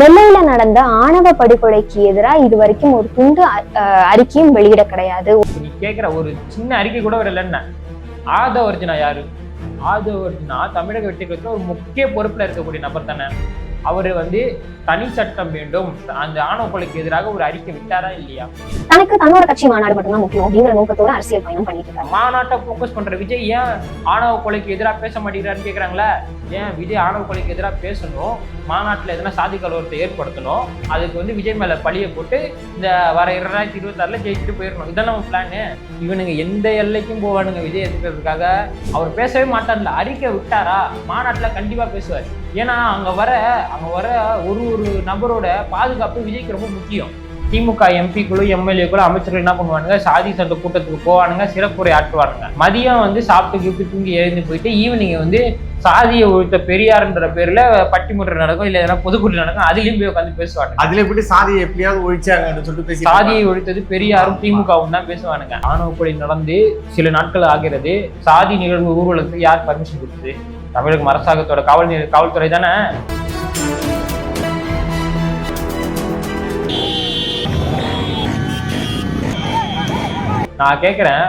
நெல்லையில நடந்த ஆணவ படுகொலைக்கு எதிராக இது வரைக்கும் ஒரு துண்டு அறிக்கையும் வெளியிட கிடையாது. நீ கேட்குற ஒரு சின்ன அறிக்கை கூட வரல என்ன ஆதவர்ஜுனா யாரு? ஆதவர்ஜுனா தமிழக வெற்றிகளுக்கு ஒரு முக்கிய பொறுப்புல இருக்கக்கூடிய நபர் தானே. அவர் வந்து தனி சட்டம் வேண்டும். அந்த ஆணவ கொலைக்கு எதிராக ஒரு அறிக்கை விட்டாரா இல்லையா? தனக்கு தன்னோட கட்சி மாநாடு மட்டும்தான் முக்கியம். அப்படிங்கிற நோக்கத்தோட அரசியல் பயணம் பண்ணிட்டு இருக்காரு. மாநாட்டை ஃபோக்கஸ் பண்ற விஜய் ஏன் ஆணவ கொலைக்கு எதிராக பேச மாட்டேங்கிறான்னு கேக்குறாங்களே? ஏன் விஜய் ஆணவ கொலைக்கு எதிராக பேசணும்? மாநாட்டில் எதனா சாதி கலவரத்தை ஏற்படுத்தணும்? அதுக்கு வந்து விஜய் மேல பழிய போட்டு இந்த வர இரண்டாயிரத்தி இருபத்தாறுல ஜெயிச்சுட்டு போயிடணும். இதான் நம்ம பிளானு இவனுங்க எந்த எல்லைக்கும் போவானுங்க விஜய் எதிர்க்கிறதுக்காக? அவர் பேசவே மாட்டார்ல அறிக்கை விட்டாரா? மாநாட்டில் கண்டிப்பா பேசுவார். ஏன்னா அங்க வர அங்க வர ஒரு ஒரு நபரோட பாதுகாப்பு விஜய்க்கு ரொம்ப முக்கியம். திமுக எம்பிக்களோ எம்எல்ஏக்களோ அமைச்சர்கள் என்ன பண்ணுவானுங்க? சாதி சட்ட கூட்டத்துக்கு போவானுங்க சிறப்புரை ஆற்றுவானுங்க. மதியம் வந்து சாப்பிட்டு கிப்ட்டு தூங்கி எழுந்து போயிட்டு ஈவினிங் வந்து சாதியை ஒழித்த பெரியார்ன்ற பேர்ல பட்டிமன்றம் நடக்கும் இல்ல எதனா பொதுக்கூட்டம் நடக்கும் அதுலயும் போய் உட்காந்து பேசுவானுங்க. அதுல எப்படி சாதியை எப்படியாவது ஒழிச்சாங்க அப்படின்னு சொல்லிட்டு பேசி சாதியை ஒழித்தது பெரியாரும் திமுகவும் தான் பேசுவானுங்க. ஆணவ கொலை நடந்து சில நாட்கள் ஆகிறது. சாதி நிகழ்வு ஊர்வலத்துக்கு யார் பர்மிஷன் கொடுத்தது? தமிழக அரசாங்கத்தோட காவல் காவல்துறை தானே? நான் கேட்குறேன்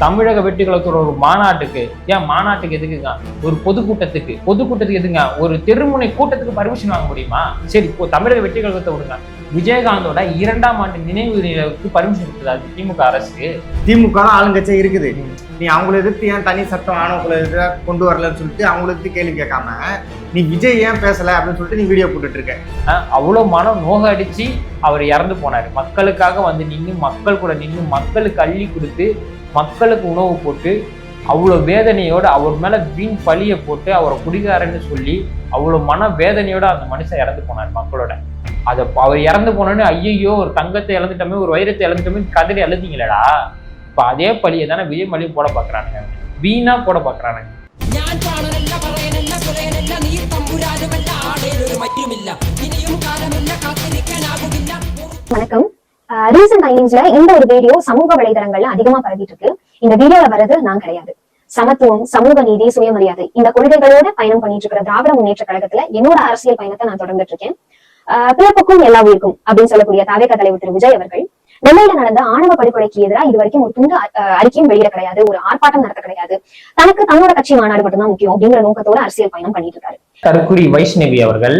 தமிழக வெற்றி கழகத்தோட ஒரு மாநாட்டுக்கு. ஏன் மாநாட்டுக்கு எதுக்குங்க? ஒரு பொதுக்கூட்டத்துக்கு. பொதுக்கூட்டத்துக்கு எதுங்க ஒரு தெருமுனை கூட்டத்துக்கு பர்மிஷன் வாங்க முடியுமா? சரி இப்போ தமிழக வெற்றி கழகத்தை விடுங்க. விஜயகாந்தோட இரண்டாம் ஆண்டு நினைவு நிலையத்துக்கு பர்மிஷன் கொடுத்ததா திமுக அரசு? திமுக தான் ஆளுங்கட்சியா இருக்குது. நீ அவங்கள எதிர்த்து ஏன் தனி சட்டம் ஆணவக்குள்ள எதிராக கொண்டு வரலன்னு சொல்லிட்டு அவங்கள எதிர்த்து கேள்வி கேட்காம நீ விஜய் ஏன் பேசல அப்படின்னு சொல்லிட்டு நீ வீடியோ போட்டுட்டு இருக்க. அஹ் அவ்வளவு மனம் நோக அடிச்சு அவர் இறந்து போனாரு. மக்களுக்காக வந்து நின்று மக்கள் கூட நின்று மக்களுக்கு அள்ளி கொடுத்து மக்களுக்கு உணவு போட்டு அவ்வளோ வேதனையோடு அவர் மேலே வீண் பழியை போட்டு அவரை குடிகாரன்னு சொல்லி அவ்வளோ மன வேதனையோடு அந்த மனுஷன் இறந்து போனார் மக்களோட. அதை அவர் இறந்து போனோன்னு ஐயையோ ஒரு தங்கத்தை இழந்துட்டோமே ஒரு வைரத்தை இழந்துட்டோமே கதறி எழுதிங்களடா இப்போ அதே பழியை தானே விஜய் மல்லியும் போட பார்க்குறானுங்க வீணாக போட பார்க்குறானுங்க வணக்கம் ரீசன்ட் டைமிங்ஸ்ல இந்த ஒரு வீடியோ சமூக வலைதளங்கள்ல அதிகமா பரவிட்டு இருக்கு. இந்த வீடியோல வர்றது நான் கிடையாது. சமத்துவம் சமூக நீதி சுயமரியாதை இந்த கொள்கைகளோட பயணம் பண்ணிட்டு இருக்கிற திராவிட முன்னேற்ற கழகத்துல என்னோட அரசியல் பயணத்தை நான் தொடர்ந்துட்டு இருக்கேன். பிறப்புக்கும் எல்லா உயிருக்கும் அப்படின்னு சொல்லக்கூடிய தாவேக தலைவர் திரு விஜய் அவர்கள் நெல்லையில நடந்த ஆணவ படுகொலைக்கு எதிராக இது வரைக்கும் ஒரு துண்டு அறிக்கையும் வெளியிட கிடையாது ஒரு ஆர்ப்பாட்டம் நடத்த கிடையாது. தனக்கு தன்னோட கட்சி மாநாடு மட்டும்தான் முக்கியம் அப்படிங்கிற நோக்கத்தோட அரசியல் பயணம் பண்ணிட்டு இருக்காரு. கருக்குடி வைஷ்ணவி அவர்கள்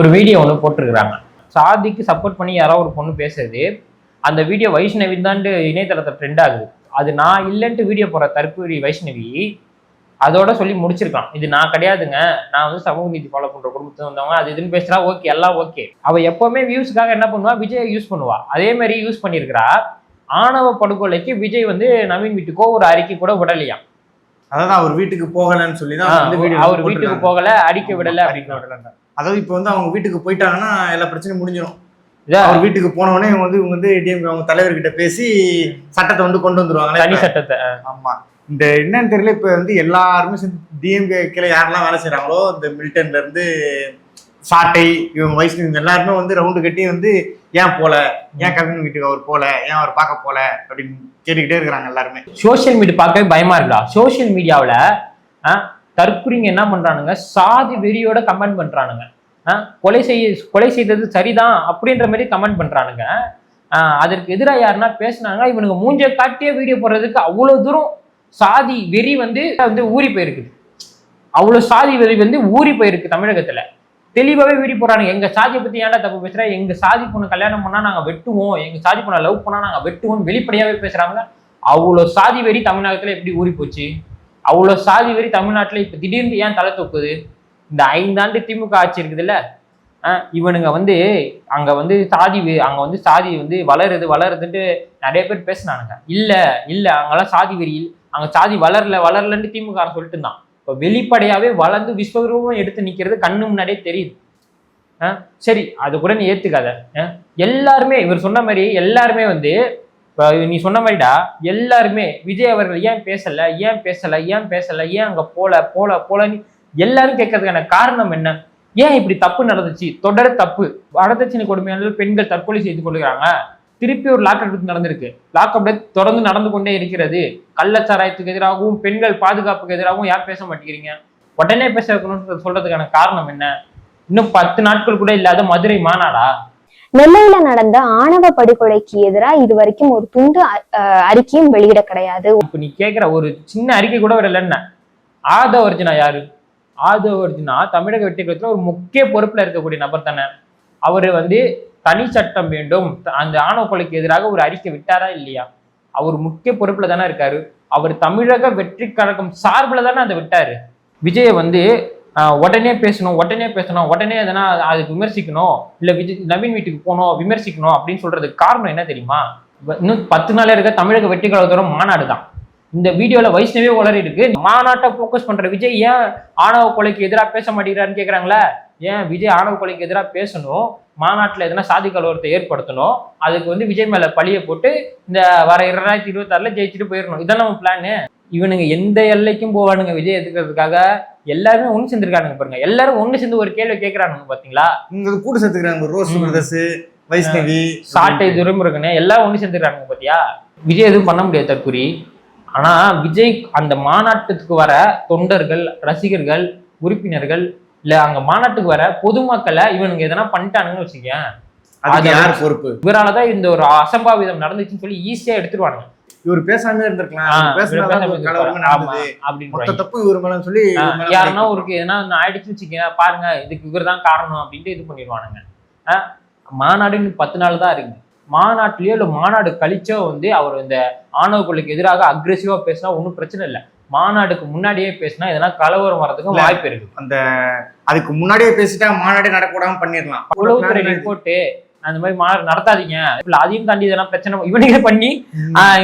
ஒரு வீடியோ ஒன்று போட்டிருக்கிறாங்க. சாதிக்கு சப்போர்ட் பண்ணி யாரோ ஒரு பொண்ணு பேசுறது அந்த வீடியோ வைஷ்ணவி தான்ட்டு இணையதளத்தை ட்ரெண்ட் ஆகுது. அது நான் இல்லைன்ட்டு வீடியோ போடுற தற்கூரி வைஷ்ணவி அதோட சொல்லி முடிச்சிருக்கான் இது நான் கிடையாதுங்க. நான் வந்து சமூக நீதி ஃபாலோ பண்ற குடும்பத்துல வந்தவங்க அது இதுன்னு பேசுறா ஓகே எல்லாம் ஓகே அவ எப்பவுமே வியூஸ்க்காக என்ன பண்ணுவா? விஜய் யூஸ் பண்ணுவா. அதே மாதிரி யூஸ் பண்ணியிருக்கிறா ஆணவ படுகொலைக்கு விஜய் வந்து நவீன் வீட்டுக்கோ ஒரு அறிக்கை கூட விடலையா அதாவது அவர் வீட்டுக்கு போகலன்னு சொல்லி தான் அவர் வீட்டுக்கு போகல அறிக்கை விடல. அறிக்கை விடல அதாவது இப்போ வந்து அவங்க வீட்டுக்கு போயிட்டாங்கன்னா எல்லா பிரச்சனையும் முடிஞ்சிடும் அவர் வீட்டுக்கு போனவொடனே இவங்க வந்து இவங்க வந்து டிஎம்கே அவங்க தலைவர்கிட்ட பேசி சட்டத்தை வந்து கொண்டு வந்துருவாங்க தனி சட்டத்தை ஆமா. இந்த என்னன்னு தெரியல இப்ப வந்து எல்லாருமே சேர்ந்து டிஎம்கே கீழே யாரெல்லாம் வேலை செய்றாங்களோ இந்த மில்டன்ல இருந்து சாட்டை இவங்க வயசு இவங்க எல்லாருமே வந்து ரவுண்டு கட்டி வந்து ஏன் போல? ஏன் கவின் வீட்டுக்கு அவர் போல? ஏன் அவர் பார்க்க போல? அப்படின்னு கேட்டுக்கிட்டே இருக்கிறாங்க எல்லாருமே. சோஷியல் மீடியா பார்க்கவே பயமா இருக்குடா. சோஷியல் மீடியாவில் தற்குறிங்க என்ன பண்றானுங்க? சாதி வெறியோட கமெண்ட் பண்றானுங்க. கொலை செய்ய கொலை செய்தது சரிதான் அப்படின்ற மாதிரி கமெண்ட் பண்றானுங்க. அதற்கு எதிராக யாருன்னா பேசுனாங்க இவனுங்க மூஞ்ச காட்டியே வீடியோ போடுறதுக்கு அவ்வளோ தூரம் சாதி வெறி வந்து வந்து ஊறி போயிருக்குது அவ்வளோ சாதி வெறி வந்து ஊறி போயிருக்கு தமிழகத்துல. தெளிவாகவே வீடியோ போடுறானுங்க. எங்க சாதியை பத்தி ஏன்டா தப்பு பேசுற? எங்க சாதி பொண்ணு கல்யாணம் பண்ணா நாங்க வெட்டுவோம். எங்க சாதி பொண்ணை லவ் பண்ணா நாங்க வெட்டுவோம் வெளிப்படையாவே பேசுறாங்க. அவ்வளோ சாதி வெறி தமிழ்நாட்டுல எப்படி ஊறி போச்சு? அவ்வளோ சாதி வெறி தமிழ்நாட்டுல இப்ப திடீர்னு ஏன் தலை தூக்குது? இந்த ஐந்தாண்டு திமுக ஆட்சி இருக்குதுல்ல? ஆஹ் இவனுங்க வந்து அங்க வந்து சாதி அங்கே அங்க வந்து சாதி வந்து வளருது வளருதுன்ட்டு நிறைய பேர் பேசினானுங்க. இல்ல இல்ல அங்கெல்லாம் சாதி வெறி அங்கே அங்க சாதி வளரல வளரலன்னு திமுக சொல்லிட்டு இருந்தான். இப்போ வெளிப்படையாவே வளர்ந்து விஸ்வரூபம் எடுத்து நிக்கிறது கண்ணு முன்னாடியே தெரியுது. சரி அது கூட நீ ஏத்துக்காத. எல்லாருமே இவர் சொன்ன மாதிரி எல்லாருமே வந்து இப்போ நீ சொன்ன மாதிரிடா எல்லாருமே விஜய் அவர்கள் ஏன் பேசல ஏன் பேசல ஏன் பேசல ஏன் அங்க போல போல போலன்னு எல்லாரும் கேட்கறதுக்கான காரணம் என்ன? ஏன் இப்படி தப்பு நடந்துச்சு? தொடர் தப்பு. வரதட்சணை கொடுமையால பெண்கள் தற்கொலை செய்து கொள்கிறாங்க. திருப்பி ஒரு லாக்அப் டெத் நடந்திருக்கு. லாக்அப் டெத் தொடர்ந்து நடந்து கொண்டே இருக்கிறது. கள்ளச்சாராயத்துக்கு எதிராகவும் பெண்கள் பாதுகாப்புக்கு எதிராகவும் யார் பேச மாட்டேங்கிறீங்க? உடனே பேச வைக்கணும்னு சொல்றதுக்கான காரணம் என்ன? இன்னும் பத்து நாட்கள் கூட இல்லாத மதுரை மாநாடா? நெல்லையில நடந்த ஆணவ படுகொலைக்கு எதிராக இது வரைக்கும் ஒரு துண்டு அறிக்கையும் வெளியிட கிடையாது. இப்ப நீ கேக்குற ஒரு சின்ன அறிக்கை கூட வரல என்ன ஆதவ அர்ஜுனா யாரு? ஆதவர்ஜுனா தமிழக வெற்றிகளத்துல ஒரு முக்கிய பொறுப்பில் இருக்கக்கூடிய நபர் தானே. அவர் வந்து தனி சட்டம் வேண்டும். அந்த ஆணவ கொலைக்கு எதிராக ஒரு அறிக்கை விட்டாரா இல்லையா? அவர் முக்கிய பொறுப்புல தானே இருக்காரு. அவர் தமிழக வெற்றி கழகம் சார்பில் தானே அதை விட்டாரு. விஜயை வந்து உடனே பேசணும் உடனே பேசணும் உடனே எதனா அதுக்கு விமர்சிக்கணும் இல்லை விஜய் நவீன் வீட்டுக்கு போகணும் விமர்சிக்கணும் அப்படின்னு சொல்றதுக்கு காரணம் என்ன தெரியுமா? இன்னும் பத்து நாளே இருக்க தமிழக வெற்றி கழகத்தோட மாநாடு தான் இந்த வீடியோல வைஷ்ணவே உளறி இருக்கு மாநாட்டை ஃபோக்கஸ் பண்ற விஜய் ஏன் ஆணவ கொலைக்கு எதிராக பேச மாட்டேங்கிறாருன்னு கேக்குறாங்களா? ஏன் விஜய் ஆணவ கொலைக்கு எதிராக பேசணும்? மாநாட்டுல எதனா சாதி கலவரத்தை ஏற்படுத்தணும்? அதுக்கு வந்து விஜய் மேல பழிய போட்டு இந்த வர இரண்டாயிரத்தி இருபத்தாறுல ஜெயிச்சுட்டு போயிடணும் இதான் நம்ம பிளானு இவனுங்க எந்த எல்லைக்கும் போவானுங்க விஜய் எதுக்கிறதுக்காக? எல்லாருமே ஒண்ணு சேர்ந்துருக்கானுங்க பாருங்க. எல்லாரும் ஒண்ணு சேர்ந்து ஒரு கேள்வி கேட்கறானுங்க பாத்தீங்களா? இங்க கூட்டு சேர்த்துக்கிறாங்க ரோஸ். பிரதர்ஸ் வைஷ்ணவி சாட்டை துரைமுருகனே எல்லாம் ஒண்ணு சேர்ந்துக்கிறானுங்க பாத்தியா? விஜய் எதுவும் பண்ண முடியாது தற்குறி ஆனா விஜய் அந்த மாநாட்டுக்கு வர தொண்டர்கள் ரசிகர்கள் உறுப்பினர்கள் இல்ல அங்க மாநாட்டுக்கு வர பொதுமக்களை இவனுங்க எதனா பண்ணிட்டானுங்கன்னு வச்சுக்கேன் அதுக்கு அது- யார் பொறுப்பு? இவராலதான் இந்த ஒரு அசம்பாவிதம் நடந்துச்சுன்னு சொல்லி ஈஸியா எடுத்துருவானுங்க. இவர் பேசாம இருந்திருக்கலாம். தப்பு இவர் மேல சொல்லி யாருன்னா ஒரு எதனா ஆயிடுச்சுன்னு வச்சுக்கங்க பாருங்க இதுக்கு இவர் தான் காரணம் அப்படின்ட்டு இது பண்ணிடுவானுங்க. ஆ, மாநாடு இன்னும் பத்து நாள் தான் இருக்கு. மாநாட்டிலயோ இல்ல மாநாடு கழிச்சோ வந்து அவர் இந்த ஆணவ கொலைக்கு எதிராக அக்ரெசிவா பேசினா ஒன்றும் பிரச்சனை இல்லை மாநாடுக்கு முன்னாடியே பேசினா எதனா கலவரம் வர்றதுக்கு இல்ல. வாய்ப்பு இருக்கு அதுக்கு முன்னாடியே பேசிட்டா மாநாடே நடக்கூடாம பண்ணிடலாம் உளவுத்துறை ரிப்போர்ட்டு அந்த மாதிரி மாநாடு நடத்தாதீங்க. இல்ல அதையும் தாண்டி எதனா பிரச்சனை இவனுங்க பண்ணி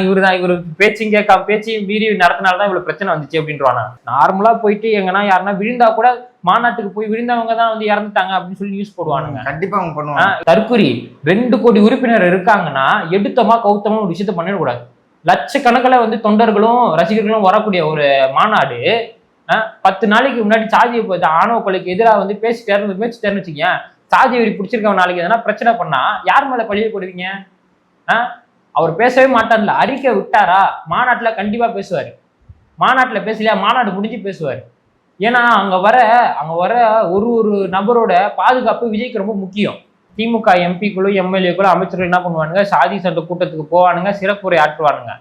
இவரு தான் இவரு பேச்சும் கேட்காம பேச்சையும் மீறி நடத்தினால்தான் இவ்வளவு பிரச்சனை வந்துச்சு அப்படின்றானா. நார்மலா போயிட்டு எங்கன்னா யாருன்னா விழுந்தா கூட மாநாட்டுக்கு போய் விழுந்தவங்க தான் வந்து இறந்துட்டாங்க அப்படின்னு சொல்லி நியூஸ் போடுவானுங்க. கண்டிப்பா அவங்க பண்ணுவாங்க. தற்குறி ரெண்டு கோடி உறுப்பினர் இருக்காங்கன்னா எடுத்தமா கௌத்தமா ஒரு விஷயத்த பண்ணிடக்கூடாது லட்சக்கணக்கில் வந்து தொண்டர்களும் ரசிகர்களும் வரக்கூடிய ஒரு மாநாடு பத்து நாளைக்கு முன்னாடி சாதியை பத்தி ஆணவ கொலைக்கு எதிராக வந்து பேசிட்டாரு விமர்சிட்டாருன்னு வச்சுக்கங்க சாதி வெறி பிடிச்சிருக்கவன் நாளைக்கு எதனா பிரச்சனை பண்ணா யார் மேல பழிய போடுவீங்க? ஆ? அவர் பேசவே மாட்டார்ல. அறிக்கை விட்டாரா? மாநாட்டில் கண்டிப்பாக பேசுவார். மாநாட்டில் பேசலையா? மாநாடு முடிஞ்சு பேசுவார். ஏன்னா அங்கே வர அங்கே வர ஒரு ஒரு நபரோட பாதுகாப்பு விஜய்க்கு ரொம்ப முக்கியம். திமுக எம்பிக்களும் எம்எல்ஏக்களும் அமைச்சர்கள் என்ன பண்ணுவானுங்க? சாதி சண்டை கூட்டத்துக்கு போவானுங்க சிறப்புரை ஆற்றுவானுங்க.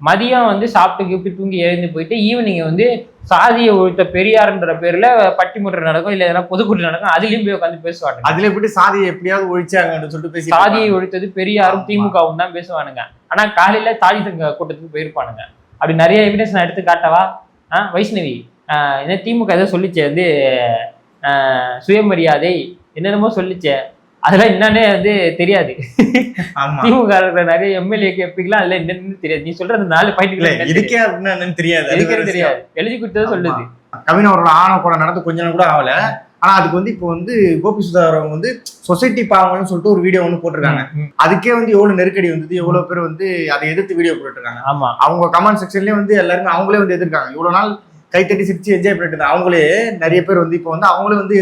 மதியம் வந்து சாப்பிட்டு கிப்பிட்டு தூங்கி எழுந்து போயிட்டு ஈவினிங் வந்து சாதியை ஒழித்த பெரியார்ன்ற பேர்ல பட்டிமன்றம் நடக்கும் இல்ல எதனா பொதுக்கூட்டம் நடக்கும் அதுலயும் போய் உட்காந்து பேசுவானுங்க. அதுல எப்படி சாதியை எப்படியாவது ஒழிச்சாங்கன்னு சொல்லிட்டு பேசி சாதியை ஒழித்தது பெரியாரும். திமுகவும் தான் பேசுவானுங்க. ஆனா காலையில சாதி சங்க கூட்டத்துக்கு போயிருப்பானுங்க. அப்படி நிறைய எவிடன்ஸ் நான் எடுத்து காட்டவா? ஆ வைஷ்ணவி ஆஹ் என்ன திமுக ஏதோ சொல்லிச்சே வந்து ஆஹ் சுயமரியாதை என்னென்னமோ சொல்லிச்சே. அதெல்லாம் என்னன்னே வந்து தெரியாது. ஆமா. திமுக நிறைய எம்எல்ஏ எம்பிக்கெல்லாம் அதுல என்னன்னு தெரியாது. நீ சொல்ற அந்த நாலு பாயிண்ட் இதுக்கே என்னன்னு தெரியாது. விஷயம். தெரியாது. எழுதி கொடுத்தது சொல்லுது. கவின் அவரோட ஆணவ கொலை நடந்து கொஞ்ச நாள் கூட ஆகல. ஆனா அதுக்கு வந்து இப்போ வந்து கோபி சுதாகர் அவங்க வந்து சொசைட்டி பாவம்னு சொல்லிட்டு ஒரு வீடியோ ஒன்று போட்டிருக்காங்க. அதுக்கே வந்து எவ்வளவு நெருக்கடி வந்தது எவ்வளவு பேர் வந்து அதை எதிர்த்து வீடியோ போட்டுருக்காங்க ஆமா. அவங்க கமெண்ட் செக்ஷன்லயே வந்து எல்லாருமே அவங்களே வந்து எதிர்க்காங்க. இவ்வளவு நாள் கைத்தட்டி சிரிச்சு என்ஜாய் பண்ணிட்டு இருந்தாங்க அவங்களே நிறைய பேர் வந்து இப்போ வந்து அவங்களே வந்து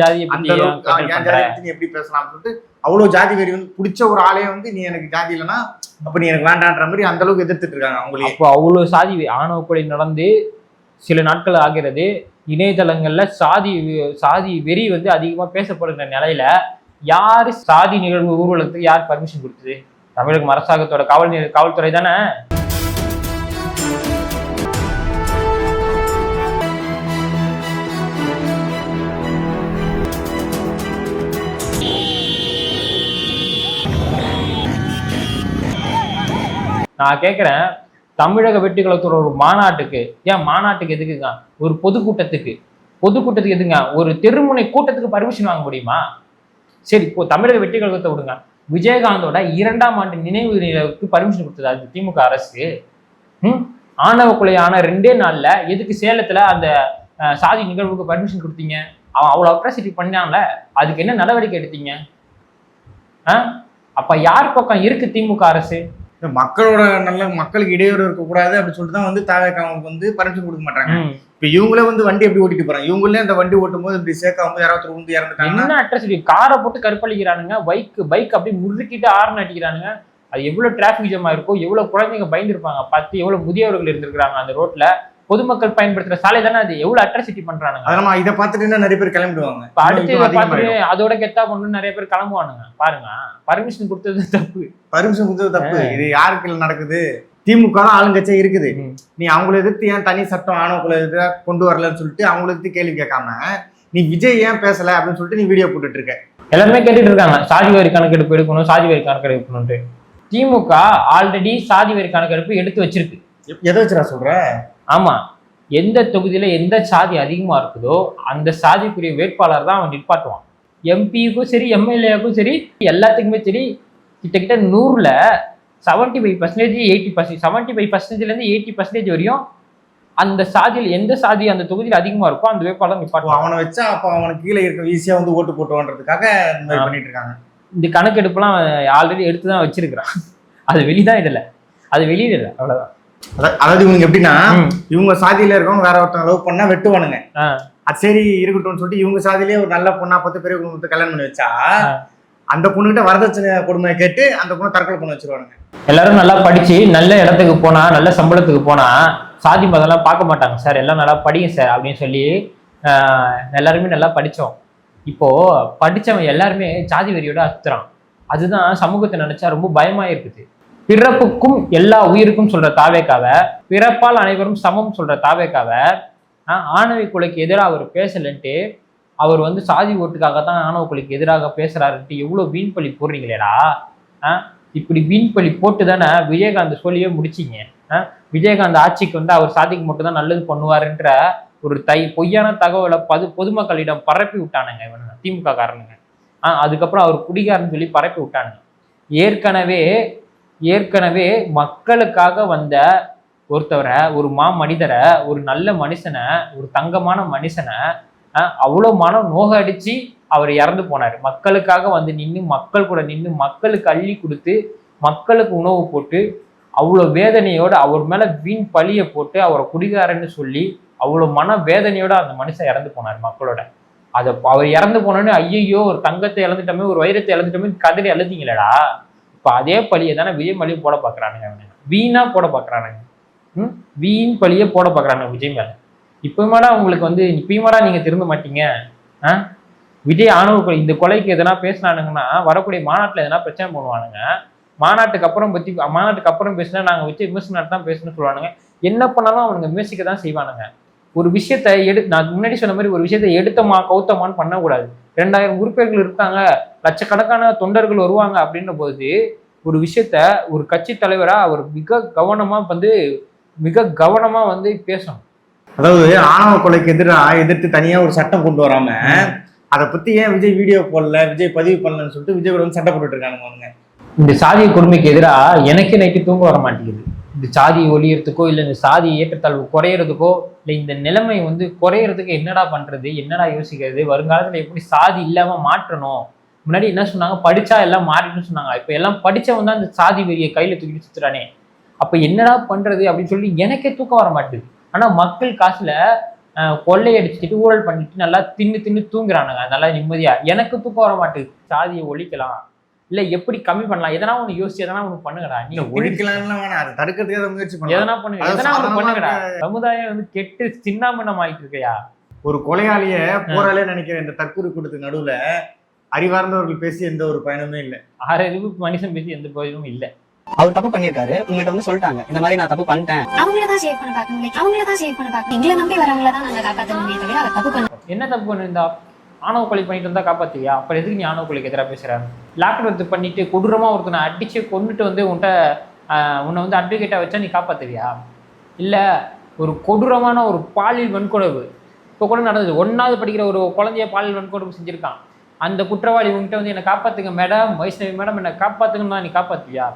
ஜாதியை அந்த அளவுக்கு என் பண்ற? ஜாதி பத்தி நீ எப்படி பேசலாம்னு சொல்லிட்டு அவ்வளவு ஜாதி வெறி வந்து பிடிச்ச ஒரு ஆளே வந்து நீ எனக்கு ஜாதி இல்லைன்னா அப்ப நீ எனக்கு வேண்டான்ற மாதிரி அந்த அளவுக்கு எதிர்த்துட்டு இருக்காங்க அவங்களே. அப்போ அவ்வளவு சாதி ஆணவ கொலை நடந்து சில நாட்கள் ஆகிறது. இணையதளங்கள்ல சாதி சாதி வெறி வந்து அதிகமா பேசப்படுகிற நிலையில யாரு சாதி நிகழ்வு ஊர்வலத்துக்கு யார் பர்மிஷன் கொடுத்தது? தமிழக அரசாங்கத்தோட காவல் காவல்துறை தானே? நான் கேட்குறேன் தமிழக வெட்டுக்களத்தோட ஒரு மாநாட்டுக்கு ஏன் மாநாட்டுக்கு எதுக்குங்க ஒரு பொதுக்கூட்டத்துக்கு. பொதுக்கூட்டத்துக்கு எதுங்க? ஒரு தெருமுனை கூட்டத்துக்கு பர்மிஷன் வாங்க முடியுமா? சரி இப்போ தமிழக வெட்டுக்கழகத்தை விடுங்க. விஜயகாந்தோட இரண்டாம் ஆண்டு நினைவு நிலவுக்கு பர்மிஷன் கொடுத்தது அது திமுக அரசு. ம்? ஆணவ கொலை ஆன ரெண்டே நாள்ல எதுக்கு சேலத்துல அந்த சாதி நிகழ்வுக்கு பர்மிஷன் கொடுத்தீங்க? அவன் அவ்வளோ அட்ராசிட்டி பண்ணான்ல அதுக்கு என்ன நடவடிக்கை எடுத்தீங்க? ஆ? அப்ப யார் பக்கம் இருக்கு திமுக அரசு? இந்த மக்களோட நல்ல மக்களுக்கு இடையூறு இருக்கக்கூடாது அப்படின்னு சொல்லிட்டு தான் வந்து தாவேக்கா அவங்களுக்கு வந்து பர்மிஷன் கொடுக்க மாட்டாங்க. இப்ப இவங்களே வந்து வண்டி எப்படி ஓட்டிட்டு போறாங்க? இவங்களே அந்த வண்டி ஓட்டும் போது இப்படி சேர்க்காம போது யாராவது வந்து இறந்துட்டாங்கன்னா என்ன அட்ரஸ் காரை போட்டு கற்பழிக்கிறானுங்க பைக் பைக் அப்படியே முறுக்கிட்டு ஆர்ன் அடிக்கிறானுங்க அது எவ்வளவு டிராஃபிக் ஜாம் ஆயிருக்கும் எவ்வளவு குழந்தைங்க பயந்துருப்பாங்க. பார்த்து எவ்வளவு முதியவர்கள் இருந்திருக்காங்க அந்த ரோட்ல பொதுமக்கள் பயன்படுத்துற சாலை தானே அது? எவ்வளவு அட்ராசிட்டி பண்றானுங்க. அதனால இதை பார்த்துட்டு நிறைய பேர் கிளம்பிடுவாங்க. இப்ப அடுத்து. பார்த்துட்டு அதோட கெத்தா கொண்டு நிறைய பேர் கிளம்புவானுங்க. பாருங்க. பர்மிஷன் கொடுத்தது தப்பு. பர்மிஷன் கொடுத்தது தப்பு. இது யாருக்கு நடக்குது? திமுக தான் ஆளுங்கட்சியே இருக்குது. நீ அவங்கள எதிர்த்து ஏன் தனி சட்டம் ஆணவக்குள்ள எதிராக கொண்டு வரலன்னு சொல்லிட்டு அவங்கள எதிர்த்து கேள்வி கேட்காம நீ விஜய் ஏன் பேசல அப்படின்னு சொல்லிட்டு நீ வீடியோ போட்டுட்டு இருக்க. எல்லாருமே கேட்டுட்டு இருக்காங்க. சாதி வரி கணக்கெடுப்பு எடுக்கணும் சாதி வரி கணக்கெடுப்பு எடுக்கணும்ட்டு திமுக ஆல்ரெடி சாதி வரி கணக்கெடுப்பு எடுத்து வச்சிருக்கு. எதை வச்சுடா சொல்ற? ஆமா. எந்த தொகுதியில எந்த சாதி அதிகமா இருக்குதோ அந்த சாதிக்குரிய வேட்பாளர் தான் அவன் நிற்பாட்டுவான் எம்பிக்கும் சரி எம்எல்ஏக்கும் சரி எல்லாத்துக்குமே சரி கிட்டத்தட்ட நூறுல seventy five percentage eighty percentage seventy five பர்சன்டேஜ்லேருந்து eighty percentage வரையும் அந்த சாதியில் எந்த சாதி அந்த தொகுதியில் அதிகமா இருக்கோ அந்த வேட்பாளர் நிற்பாட்டுவான் அவனை வச்சா அப்போ அவனுக்கு கீழே இருக்க ஈஸியா வந்து ஓட்டு போட்டுவான்றதுக்காக பண்ணிட்டு இருக்காங்க. இந்த கணக்கெடுப்புலாம் ஆல்ரெடி எடுத்து தான் வச்சிருக்கிறான். அது வெளிதான் இடல. அது வெளியிடல அவ்வளவுதான். அத- அதாவது இவங்க எப்படின்னா. இவங்க சாதியில இருக்கவங்க வேற ஒருத்தவங்க லவ் பண்ணா வெட்டுவானுங்க. அது சரி இருக்கட்டும்னு சொல்லிட்டு இவங்க சாதியிலேயே ஒரு நல்ல பொண்ணா பத்து பேர் குடும்பத்தை கல்யாணம் பண்ணி வச்சா. அந்த பொண்ணுகிட்ட வரதட்சணை கொடுமையை கேட்டு அந்த பொண்ணை தற்கொலை பண்ண வச்சிருவானுங்க எல்லாரும் நல்லா படிச்சு நல்ல இடத்துக்கு போனா நல்ல சம்பளத்துக்கு போனா சாதி மதம்லாம் பார்க்க மாட்டாங்க சார் எல்லாம் நல்லா படிங்க சார் அப்படின்னு சொல்லி எல்லாருமே நல்லா படிச்சோம் இப்போ படிச்சவன் எல்லாருமே ஜாதி வெறியோட அத்துறான் அதுதான் சமூகத்தை நினைச்சா ரொம்ப பயமா இருக்குது பிறப்புக்கும் எல்லா உயிருக்கும் சொல்ற தாவேக்காவ பிறப்பால் அனைவரும் சமம் சொல்ற தாவேக்காவ ஆஹ், கொலைக்கு எதிராக அவர் பேசலன்ட்டு அவர் வந்து சாதி ஓட்டுக்காக தான் ஆணவ கொலைக்கு எதிராக பேசுறாருன்ட்டு எவ்வளவு வீண் பழி போடுறீங்களேடா இப்படி வீண் பழி போட்டு தானே விஜயகாந்த் சொல்லியே முடிச்சிங்க விஜயகாந்த் ஆட்சிக்கு வந்து அவர் சாதிக்கு மட்டும்தான் நல்லது பண்ணுவாருன்ற ஒரு தை பொய்யான தகவலை பது பொதுமக்களிடம் பரப்பி விட்டானுங்க இவனுங்க திமுக காரனுங்க அதுக்கப்புறம் அவர் குடிகாரன்னு சொல்லி பரப்பி விட்டானுங்க. ஏற்கனவே ஏற்கனவே மக்களுக்காக வந்த ஒருத்தவரை ஒரு மா மனிதரை ஒரு நல்ல மனுஷனை ஒரு தங்கமான மனுஷனை அவ்வளோ மனம் நோக அடித்து அவர் இறந்து போனார். மக்களுக்காக வந்து நின்று மக்கள் கூட நின்று மக்களுக்கு அள்ளி கொடுத்து மக்களுக்கு உணவு போட்டு அவ்வளோ வேதனையோடு அவர் மேலே வீண் பழியை போட்டு அவரை குடிகாரன்னு சொல்லி அவ்வளோ மன வேதனையோடு அந்த மனுஷன் இறந்து போனார் மக்களோட. அதை அவர் இறந்து போனோன்னு ஐயையோ ஒரு தங்கத்தை இழந்துட்டோமே ஒரு வைரத்தை இழந்துட்டோமே கதறி எழுதிங்களடா இப்போ அதே பழியை தானே விஜய் மேலேயும் போட பார்க்குறானுங்க அவனுங்க வீணா போட பார்க்குறானுங்க ம்? வீண் பழியை போட பார்க்குறானுங்க விஜய் மேலே. இப்போமாடா உங்களுக்கு வந்து இப்பயுமாடா நீங்கள் திருந்த மாட்டீங்க. ஆ? விஜய் ஆணவ கொலை இந்த கொலைக்கு எதனா பேசினானுங்கன்னா வரக்கூடிய மாநாட்டில் எதனா பிரச்சனை பண்ணுவானுங்க. மாநாட்டுக்கு அப்புறம் பற்றி மாநாட்டுக்கு அப்புறம் பேசினா நாங்கள் வச்சு விமர்சனம் தான் பேசணும்னு சொல்லுவானுங்க. என்ன பண்ணாலும் அவனுங்க விமர்சிக்க தான் செய்வானுங்க. ஒரு விஷயத்த எடு நான் முன்னாடி சொன்ன மாதிரி ஒரு விஷயத்த எடுத்தமா கௌத்தமான்னு பண்ணக்கூடாது. ரெண்டாயிரம் உறுப்பினர்கள் இருக்காங்க லட்சக்கணக்கான தொண்டர்கள் வருவாங்க அப்படின்ற போது ஒரு விஷயத்த ஒரு கட்சி தலைவரா அவர் மிக கவனமா வந்து மிக கவனமா வந்து பேசணும். அதாவது ஆணவ கொலைக்கு எதிராக எதிர்த்து தனியா ஒரு சட்டம் கொண்டு வராம அதை பத்தி ஏன் விஜய் வீடியோ போடல விஜய் பதிவு பண்ணலன்னு சொல்லிட்டு விஜய் வந்து சண்டை போட்டுட்டு இருக்கானுங்க அவனுங்க இந்த சாதிய கொடுமைக்கு எதிராக எனக்கு நைட்டு தூங்க வர மாட்டேங்குது. இந்த சாதி ஒழியறதுக்கோ இல்லை இந்த சாதி ஏற்றத்தாழ்வு குறையிறதுக்கோ இல்லை இந்த நிலைமை வந்து குறையிறதுக்கு என்னடா பண்ணுறது என்னடா யோசிக்கிறது வருங்காலத்தில் எப்படி சாதி இல்லாமல் மாற்றணும்? முன்னாடி என்ன சொன்னாங்க? படித்தா எல்லாம் மாறிடும்னு சொன்னாங்க. இப்போ எல்லாம் படித்தவன் தான் இந்த சாதி வெறியை கையில் தூக்கிட்டு சுத்துறானே. அப்போ என்னடா பண்ணுறது அப்படின்னு சொல்லி எனக்கே தூக்கம் வர மாட்டேது. ஆனால் மக்கள் காசில் கொள்ளையடிச்சுட்டு ஊழல் பண்ணிட்டு நல்லா தின்னு தின்னு தூங்குறானுங்க. நல்லா நிம்மதியாக எனக்கு தூக்கம் வர மாட்டேது. சாதியை ஒழிக்கலாம். இல்ல எப்படி கம்மி பண்ணலாம்? எதனா ஒண்ணு யோசிச்சு எதனா ஒண்ணு பண்ணுங்கடா. ஒழிக்கலாம்லாம் வேணாம் அதை தடுக்கிறதுக்காக முயற்சி பண்ணலாம். எதனா பண்ணுங்க எதனா சாதாரணமா பண்ணுங்கடா. சமுதாயம் வந்து கெட்டு சின்னாமண்ணம் ஆயிட்டு இருக்கையா? ஒரு கொலையாளிய போராளியே நினைக்கிற இந்த தற்கொலை கூட்டத்துக்கு நடுவுல அறிவார்ந்தவர்கள் பேசி எந்த ஒரு பயனுமே இல்லை. ஆறறிவு மனுஷன் பேசி எந்த பிரயோஜனமும் இல்ல. அவர் தப்பு பண்ணியிருக்காரு. உங்ககிட்ட வந்து சொல்லிட்டாங்க. இந்த மாதிரி நான் தப்பு பண்ணிட்டேன். அவங்கள தான் சேவ் பண்ண பார்க்கணும். Like அவங்கள தான் சேவ் பண்ண பார்க்கணும். எங்களை நம்பி வரவங்கள தான் நாங்க காப்பாற்றணுமே தவிர அவர் தப்பு பண்ண என்ன தப்பு பண்ணிருந்தா? ஆணவ கொலை பண்ணிட்டு இருந்தா காப்பாத்துவியா அப்புறம் எதுக்கு நீ ஆணவ கொலைக்கு எதிராக பேசுற? லேப்டாப் எடுத்து பண்ணிட்டு கொடூரமா ஒருத்தனை அடிச்சு கொண்டுட்டு வந்து உன்கிட்ட உன்னை வந்து அட்வொகேட்டா வச்சா நீ காப்பாத்துவியா? இல்ல ஒரு கொடூரமான ஒரு பாலியல் வன்கொடவு இப்போ கூட நடந்தது. ஒன்றாவது படிக்கிற ஒரு குழந்தைய பாலியல் வன்கொடவு செஞ்சிருக்கான். அந்த குற்றவாளி உங்ககிட்ட வந்து என்னை காப்பாத்துங்க மேடம் வைஷ்ணவி மேடம் என்னை காப்பாத்துங்கன்னா நீ காப்பாத்துவியா?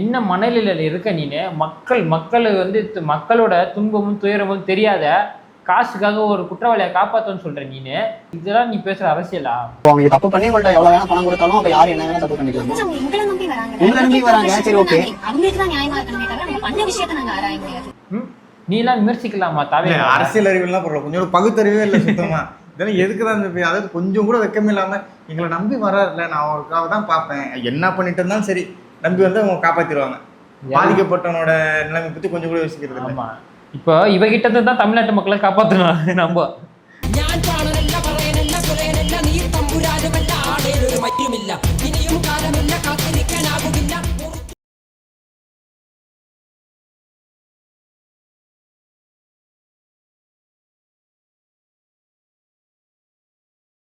என்ன மனநிலையில் இருக்க நீனு? மக்கள் மக்கள் வந்து மக்களோட துன்பமும் துயரமும் தெரியாத காசுக்காக ஒரு குற்றவாளியை காப்பாத்தணும்னு சொல்ற நீனு. இதெல்லாம் நீ பேசுற அரசியலா? இப்போ அவங்க தப்பு பண்ணி உங்கள்ட்ட எவ்வளவு வேணா பணம் கொடுத்தாலும் அப்ப யார் என்ன வேணா தப்பு பண்ணிக்கலாம். அவங்க எங்களை நம்பி வராங்க. உங்களை நம்பி வராங்க, சரி, okay. அவங்களுக்கு தான் நியாயமா இருக்கணுமே தவிர அவங்க பண்ண விஷயத்தை நாங்க ஆராய முடியாது. ம்? நீ எல்லாம் விமர்சிக்கலாமா தாவே? இல்ல, அரசியல் அறிவுலாம் பரவாயில்ல. கொஞ்சம் பகுத்தறிவே இல்லை சுத்தமா. இதெல்லாம் எதுக்கு தான் அதாவது கொஞ்சம் கூட வெக்கமே இல்லாம எங்களை நம்பி வராருல நான் அவருக்காக தான் பார்ப்பேன். என்ன பண்ணிட்டு இருந்தாலும் சரி நம்பி வந்து அவங்க காப்பாத்திடுவாங்க. பாதிக்கப்பட்டவனோட நிலைமை பத்தி கொஞ்சம் கூட யோசிக்கிறது இல்லை. ஆமா. இப்போ இவகிட்ட இருந்து தான் தமிழ்நாட்டு மக்களை காப்பாற்றணும் நம்ம ഞാൻ പാണനല്ല പറയനല്ല കുലയനല്ല നീ തമ്പുരാനുമല്ല ആടേലൊരു മറ്റുമില്ല ഇനി